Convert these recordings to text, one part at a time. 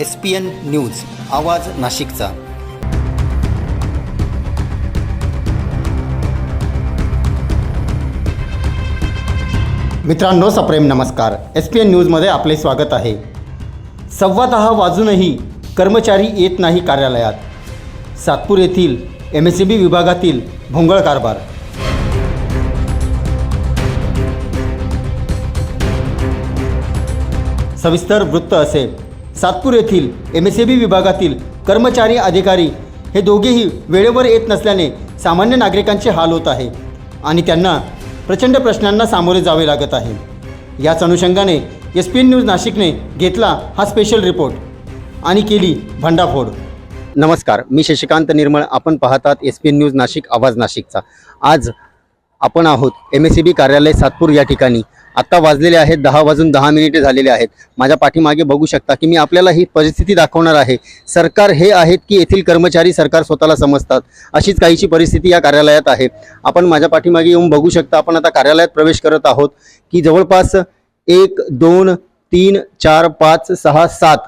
S P N news आवाज नाशिकचा. मित्रांनो सप्रेम नमस्कार. एस पी एन न्यूजमध्ये आपले स्वागत आहे. सव्वा दहा वाजूनही कर्मचारी येत नाही कार्यालयात. सातपूर येथील एम एस सी बी विभागातील भोंगळ कारभार. सविस्तर वृत्त असे. सातपूर येथील एम एस ए बी विभागातील कर्मचारी अधिकारी हे दोघेही वेळेवर येत नसल्याने सामान्य नागरिकांचे हाल होत आहे आणि त्यांना प्रचंड प्रश्नांना सामोरे जावे लागत आहे. याच अनुषंगाने एस पी एन न्यूज नाशिकने घेतला हा स्पेशल रिपोर्ट आणि केली भंडाफोड. नमस्कार मी शशिकांत निर्मळ. आपण पाहतात S P N news Nashik आवाज नाशिकचा. आज आपण आहोत एम एस सी बी कार्यालय सातपूर या ठिकाणी. आत्ता वाजलेले आहेत दहा वाजून दहा मिनिटे झालेले आहेत. माझ्या पाठीमागे बघू शकता की मी आपल्याला ही परिस्थिती दाखवणार आहे. सरकार हे आहेत की येथील कर्मचारी सरकार स्वतःला समजतात. अशीच काहीची परिस्थिती या कार्यालयात आहे. आपण माझ्या पाठीमागे येऊन बघू शकता आपण आता कार्यालयात प्रवेश करत आहोत की जवळपास एक दोन तीन चार पाच सहा सात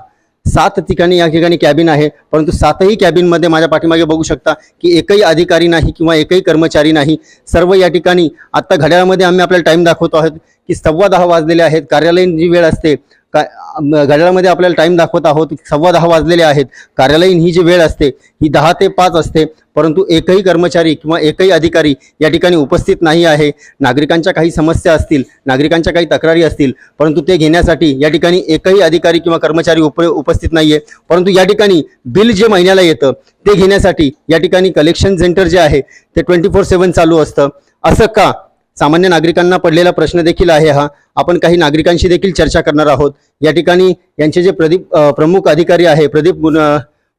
सात ठिकाणी या ठिकाणी कॅबिन आहे. परंतु सातही कॅबिनमध्ये माझ्या पाठीमागे बघू शकता की एकही अधिकारी नाही किंवा एकही कर्मचारी नाही. सर्व या ठिकाणी आत्ता घड्याळामध्ये आम्ही आपल्याला टाईम दाखवतो आहोत की सव्वा दहा वाजलेले आहेत. कार्यालयीन जी वेळ असते का घड्याळामध्ये आपल्याला टाईम दाखवत आहोत सव्वा दहा वाजलेले आहेत. कार्यालयीन ही जी वेळ असते ही दहा ते पाच असते. परंतु एकही कर्मचारी किंवा एकही अधिकारी या ठिकाणी उपस्थित नाही आहे. नागरिकांच्या काही समस्या असतील नागरिकांच्या काही तक्रारी असतील परंतु ते घेण्यासाठी या ठिकाणी एकही अधिकारी किंवा कर्मचारी उप उपस्थित नाही आहे परंतु या ठिकाणी बिल जे महिन्याला येतं ते घेण्यासाठी या ठिकाणी कलेक्शन सेंटर जे आहे ते ट्वेंटी फोर सेवन चालू असतं. असं का? सामान्य नागरिकांना पडलेला प्रश्न देखील आहे हा. आपण काही नागरिकांशी देखील चर्चा करणार आहोत. या ठिकाणी यांचे जे प्रदीप प्रमुख अधिकारी आहे प्रदीप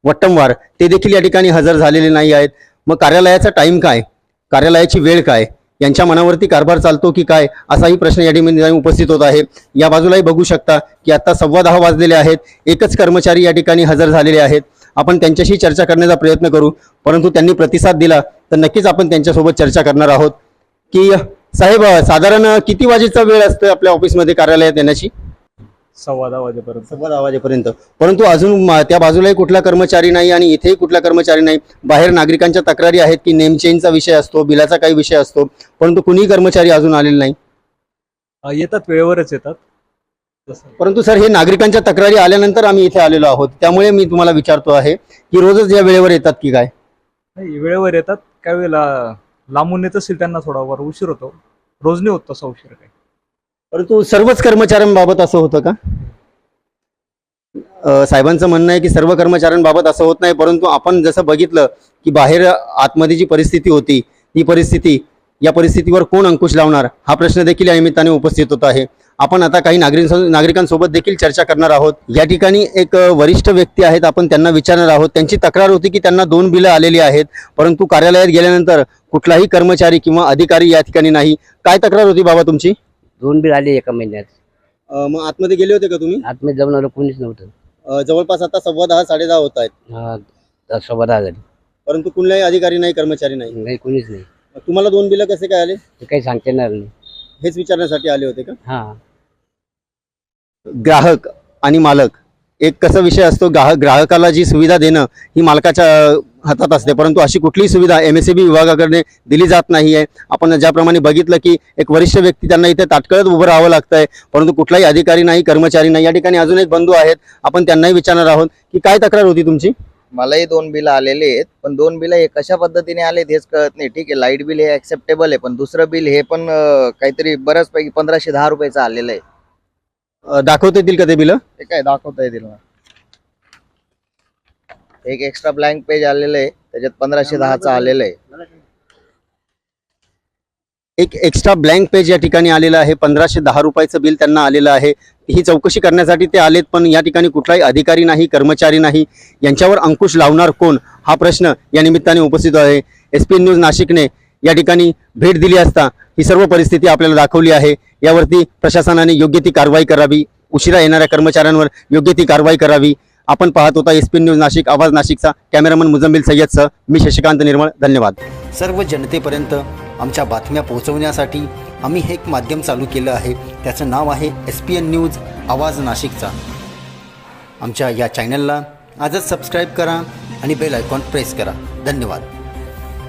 वट्टमवार ते देखील या ठिकाणी हजर झालेले नाही आहेत. मग कार्यालयाचा टाईम काय? कार्यालयाची वेळ काय? यांच्या मनावरती कारभार चालतो की काय? असाही प्रश्न या ठिकाणी उपस्थित होत आहे. या बाजूलाही बघू शकता की आता सव्वा दहा वाजलेले आहेत. एकच कर्मचारी या ठिकाणी हजर झालेले आहेत. आपण त्यांच्याशी चर्चा करण्याचा प्रयत्न करू. परंतु त्यांनी प्रतिसाद दिला तर नक्कीच आपण त्यांच्यासोबत चर्चा करणार आहोत. की साहेब साधारण किती वाजेचा वेळ असतो आपल्या ऑफिसमध्ये कार्यालयात येण्याची? सव्वा दहा वाजेपर्यंत. सव्वा दहा वाजेपर्यंत. परंतु अजून म- त्या बाजूलाही कुठला कर्मचारी नाही आणि इथेही कुठला कर्मचारी नाही. बाहेर नागरिकांच्या तक्रारी आहेत की नेम चेंजचा विषय असतो बिलाचा काही विषय असतो परंतु कुणीही कर्मचारी अजून आलेले नाही. अं, येतात वेळेवरच येतात. तसं परंतु सर हे नागरिकांच्या तक्रारी आल्यानंतर आम्ही इथे आलेलो आहोत. त्यामुळे मी तुम्हाला विचारतो आहे की रोजच या वेळेवर येतात की काय? नाही, वेळेवर येतात. काही वेळेला लांबून येत असेल त्यांना थोडा वर उशीर होतो. रोज नाही होत तसा उशीर काही. परंतु सर्वच कर्मचाऱ्यांबाबत असं होतं का? साहेबांचं म्हणणं आहे की सर्व कर्मचाऱ्यांबाबत असं होत नाही परंतु आपण जसं बघितलं की बाहेर आतमध्ये जी परिस्थिती होती ही परिस्थिती या परिस्थितीवर कोण अंकुश लावणार? हा प्रश्न देखील या निमित्ताने उपस्थित होत आहे. आपण आता काही नागरिक नागरिकांसोबत देखील चर्चा करणार आहोत. या ठिकाणी एक वरिष्ठ व्यक्ती आहेत आपण त्यांना विचारणार आहोत. त्यांची तक्रार होती की त्यांना दोन बिलं आलेली आहेत परंतु कार्यालयात गेल्यानंतर कुठलाही कर्मचारी किंवा अधिकारी या ठिकाणी नाही. काय तक्रार होती बाबा तुमची? दोन बिल आले एका महिन्यात. अ, मग आतमध्ये गेले होते का तुम्ही? आतमध्ये जाऊन आलो कोणीच नव्हतं. अ, जवळपास आता सव्वा दहा साडे दहा होत आहेत. हा, दहा सव्वा दहा झाली. परंतु कुठलाही अधिकारी नाही कर्मचारी नाही. काही कोणीच नाही. तुम्हाला दोन बिलं कसे काय आले? ते काही सांगता येणार नाही. हेच विचारण्यासाठी आले होते का? हा. ग्राहक आणि मालक. एक कसा विषय असतो? ग्राहक ग्राहकाला जी सुविधा देणं ही मालकाच्या हातात असते. परंतु अशी कुठलीही सुविधा एम एस बी विभागाकडे दिली जात नाही आहे आपण ज्याप्रमाणे बघितलं की एक वरिष्ठ व्यक्ती त्यांना इथे तात्काळच उभं राहावं लागतं आहे परंतु कुठलाही अधिकारी नाही कर्मचारी नाही. या ठिकाणी अजून एक बंधू आहेत. आपण त्यांनाही विचारणार आहोत की काय तक्रार होती तुमची? मलाही दोन बिल आलेले आहेत पण दोन बिल हे कशा पद्धतीने आले हेच कळत नाही. ठीक आहे लाइट बिल हे ऍक्सेप्टेबल आहे पण दुसरं बिल हे पण काहीतरी बऱ्याच पैकी पंधराशे दहा रुपयाचं आलेलं आहे. दाखवता येतील का ते बिलं? ते काय दाखवता येतील एक एक्स्ट्रा ब्लँक पेज आलेलं आहे. त्याच्यात पंधराशे दहाचा आलेलं आहे. एक एक्स्ट्रा ब्लँक पेज या ठिकाणी आलेलं आहे. पंधराशे दहा रुपयाचं बिल त्यांना आलेलं आहे. ही चौकशी करण्यासाठी ते आलेत पण या ठिकाणी कुठलाही अधिकारी नाही कर्मचारी नाही. यांच्यावर अंकुश लावणार कोण? हा प्रश्न या निमित्ताने उपस्थित आहे. एस पी न्यूज नाशिकने या ठिकाणी भेट दिली असता ही सर्व परिस्थिती आपल्याला दाखवली आहे. यावरती प्रशासनाने योग्य ती कारवाई करावी. उशिरा येणाऱ्या कर्मचाऱ्यांवर योग्य ती कारवाई करावी. आपण पाहत होता एस पी न्यूज नाशिक आवाज नाशिकचा कॅमेरामन मुजम्मिल सय्यदसह मी शशिकांत निर्मळ धन्यवाद. सर्व जनतेपर्यंत आमच्या बातम्या पोहोचवण्यासाठी आम्ही हे एक माध्यम चालू केलं आहे. त्याचं नाव आहे एस पी एन न्यूज आवाज नाशिकचा. आमच्या या चॅनलला आजच सबस्क्राईब करा आणि बेल आयकॉन प्रेस करा. धन्यवाद.